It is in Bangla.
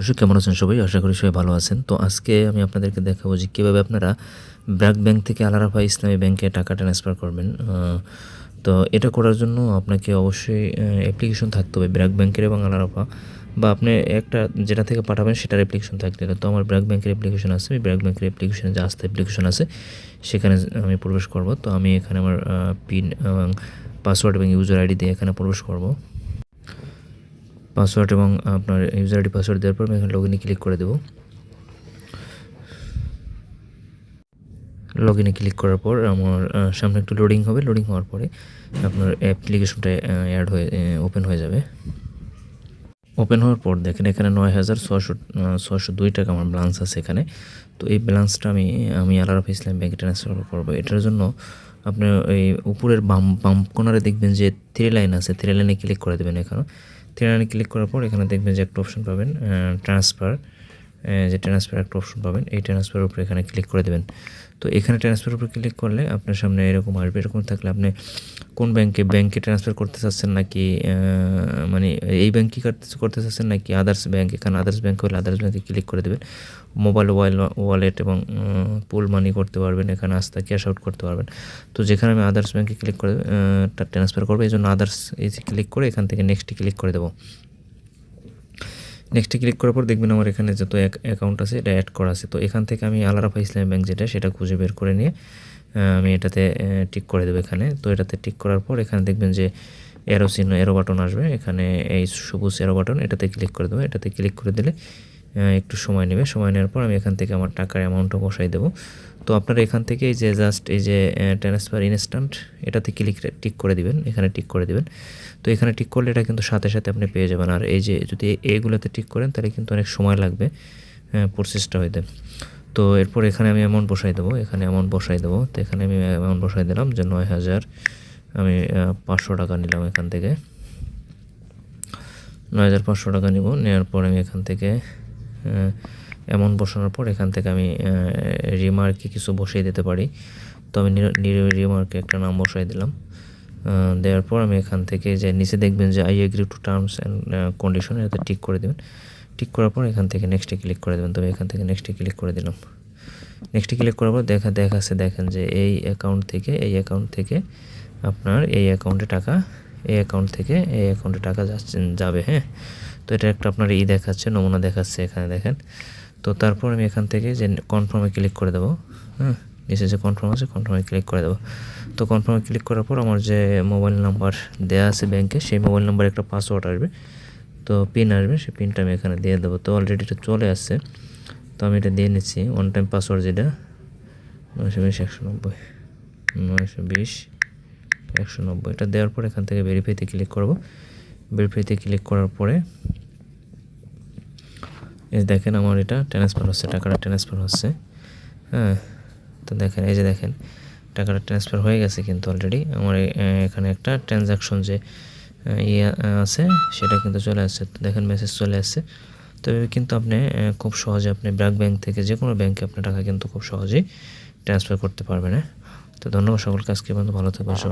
দর্শক, কেমন আছেন সবাই? আশা করি সবাই ভালো আছেন। তো আজকে আমি আপনাদেরকে দেখাবো যে কীভাবে আপনারা ব্র্যাক ব্যাংক থেকে আলারাফা ইসলামী ব্যাংকে টাকা ট্রান্সফার করবেন। তো এটা করার জন্য আপনাকে অবশ্যই অ্যাপ্লিকেশন থাকতে হবে ব্র্যাক ব্যাংকের এবং আলারাফা বা আপনি একটা যেটা থেকে পাঠাবেন সেটার অ্যাপ্লিকেশন থাকলে তো আমার ব্র্যাক ব্যাংকের অ্যাপ্লিকেশন আছে, আমি ব্র্যাক ব্যাংকের অ্যাপ্লিকেশনে যে আস্তে অ্যাপ্লিকেশন আছে, সেখানে আমি প্রবেশ করব। তো আমি এখানে আমার পিন এবং পাসওয়ার্ড এবং ইউজার আইডি দিয়ে এখানে প্রবেশ করব। পাসওয়ার্ড এবং আপনার ইউজার আইডি পাসওয়ার্ড দেওয়ার পর আমি এখানে লগ ইনে ক্লিক করে দেবো। লগ ইনে ক্লিক করার পর আমার সামনে একটু লোডিং হবে। লোডিং হওয়ার পরে আপনার অ্যাপ্লিকেশনটা অ্যাড হয়ে ওপেন হয়ে যাবে। ওপেন হওয়ার পর দেখেন এখানে নয় হাজার ছশো ছশো দুই টাকা আমার ব্যালেন্স আছে এখানে। তো এই ব্যালেন্সটা আমি আমি আলারফ ইসলাম ব্যাংকে ট্রান্সফার করব। এটার জন্য আপনি এই উপরের বাম বাম কোনারে দেখবেন যে থ্রি লাইন আছে। থ্রি লাইনে ক্লিক করে দেবেন এখানে। থ্রি ক্লিক করার পর এখানে দেখবেন যে একটা অপশন পাবেন ট্রান্সফার যে ট্রান্সফার একটা অপশন পাবেন, এই ট্রান্সফারের উপরে এখানে ক্লিক করে দেবেন। তো এখানে ট্রান্সফারের উপরে ক্লিক করলে আপনার সামনে এরকম আসবে, এরকম থাকলে আপনি কোন ব্যাংকে ব্যাংকে ট্রান্সফার করতে চাচ্ছেন নাকি মানে এই ব্যাংকে করতে করতে চাচ্ছেন নাকি আদার্স ব্যাংক এখানে আদার্স ব্যাংক হলে আদার্স ব্যাংকে ক্লিক করে দেবেন। মোবাইল ওয়ালেট এবং পুল মানি করতে পারবেন, এখানে আস্তে ক্যাশ আউট করতে পারবেন। তো যেখানে আমি আদার্স ব্যাংকে ক্লিক করে ট্রান্সফার করব, এই জন্য আদার্স এই ক্লিক করে এখান থেকে নেক্সটে ক্লিক করে দেবো। নেক্সটে ক্লিক করার পর দেখবেন আমার এখানে যত অ্যাকাউন্ট আছে, এটা অ্যাড করা আছে। তো এখান থেকে আমি আলারাফা ইসলামী ব্যাংক যেটা, সেটা খুঁজে বের করে নিয়ে আমি এটাতে টিক করে দেবো এখানে। তো এটাতে টিক করার পর এখানে দেখবেন যে এরো চিহ্ন এরো বাটন আসবে। এখানে এই সবুজ এরো বাটন এটাতে ক্লিক করে দেবো। এটাতে ক্লিক করে দিলে একটু সময় নেবে। সময় নেওয়ার পর আমি এখান থেকে আমার টাকার অ্যামাউন্টটা বসাই দেবো। তো আপনারা এখান থেকে এই যে জাস্ট এই যে ট্রান্সফার ইনস্ট্যান্ট এটাতে ক্লিক টিক করে দিবেন। এখানে টিক করে দিবেন। তো এখানে টিক করলে এটা কিন্তু সাথে সাথে আপনি পেয়ে যাবেন। আর এই যে যদি এগুলোতে টিক করেন, তাহলে কিন্তু অনেক সময় লাগবে প্রসেসটা হইতে। তো এরপর এখানে আমি অ্যামাউন্ট বসাই দেবো। এখানে অ্যামাউন্ট বসাই দেবো। তো এখানে আমি অ্যামাউন্ট বসাই দিলাম যে নয় হাজার, আমি পাঁচশো টাকা নিলাম এখান থেকে। নয় হাজার পাঁচশো টাকা নিব। নেওয়ার পর আমি এখান থেকে অ্যামাউন্ট বসানোর পর এখান থেকে আমি রিমার্কে কিছু বসিয়ে দিতে পারি। তো আমি রিমার্কে একটা নাম বসাই দিলাম। দেওয়ার পর আমি এখান থেকে যে নিচে দেখবেন যে I agree to terms and condition এটাতে টিক করে দেবেন। টিক করার পর এখান থেকে নেক্সটে ক্লিক করে দেবেন। তবে এখান থেকে নেক্সটে ক্লিক করে দিলাম। নেক্সটে ক্লিক করার পর দেখা, দেখাচ্ছে, দেখেন যে এই অ্যাকাউন্ট থেকে, এই অ্যাকাউন্ট থেকে আপনার এই অ্যাকাউন্টে টাকা, এই অ্যাকাউন্ট থেকে এই অ্যাকাউন্টে টাকা যাচ্ছে, যাবে হ্যাঁ? তো এটা একটা আপনার ই দেখাচ্ছে, নমুনা দেখাচ্ছে এখানে দেখেন। তো তারপর আমি এখান থেকে যে কনফার্মে ক্লিক করে দেবো হ্যাঁ নিচে যে কনফার্ম আছে কনফার্মে ক্লিক করে দেবো। তো কনফার্মে ক্লিক করার পর আমার যে মোবাইল নাম্বার দেওয়া আছে ব্যাংকে সেই মোবাইল নাম্বারে একটা পাসওয়ার্ড আসবে। তো পিন আসবে, সেই পিনটা আমি এখানে দিয়ে দেবো। তো অলরেডি এটা চলে আসছে। তো আমি এটা দিয়ে নিচ্ছি ওয়ান টাইম পাসওয়ার্ড যেটা, নয়শো বিশ, একশো নব্বই, নয়শো বিশ, একশো নব্বই। এটা দেওয়ার পর এখান থেকে ভেরিফাইতে ক্লিক করব। ভেরিফাইতে ক্লিক করার পরে এই দেখেন আমার এটা ট্রান্সফার হচ্ছে, টাকাটা ট্রান্সফার হচ্ছে। হ্যাঁ তো দেখেন, এই যে দেখেন, টাকাটা ট্রান্সফার হয়ে গেছে কিন্তু অলরেডি আমার এখানে একটা ট্রানজাকশন যে ইয়ে আছে, সেটা কিন্তু চলে আসছে। দেখেন মেসেজ চলে আসছে। তো কিন্তু আপনি খুব সহজে আপনি ব্র্যাক ব্যাংক থেকে যে কোনো ব্যাংকে আপনার টাকা কিন্তু খুব সহজেই ট্রান্সফার করতে পারবেন হ্যাঁ? তো ধন্যবাদ সকল আজকে পর্যন্ত ভালো থাকবেন সবাই।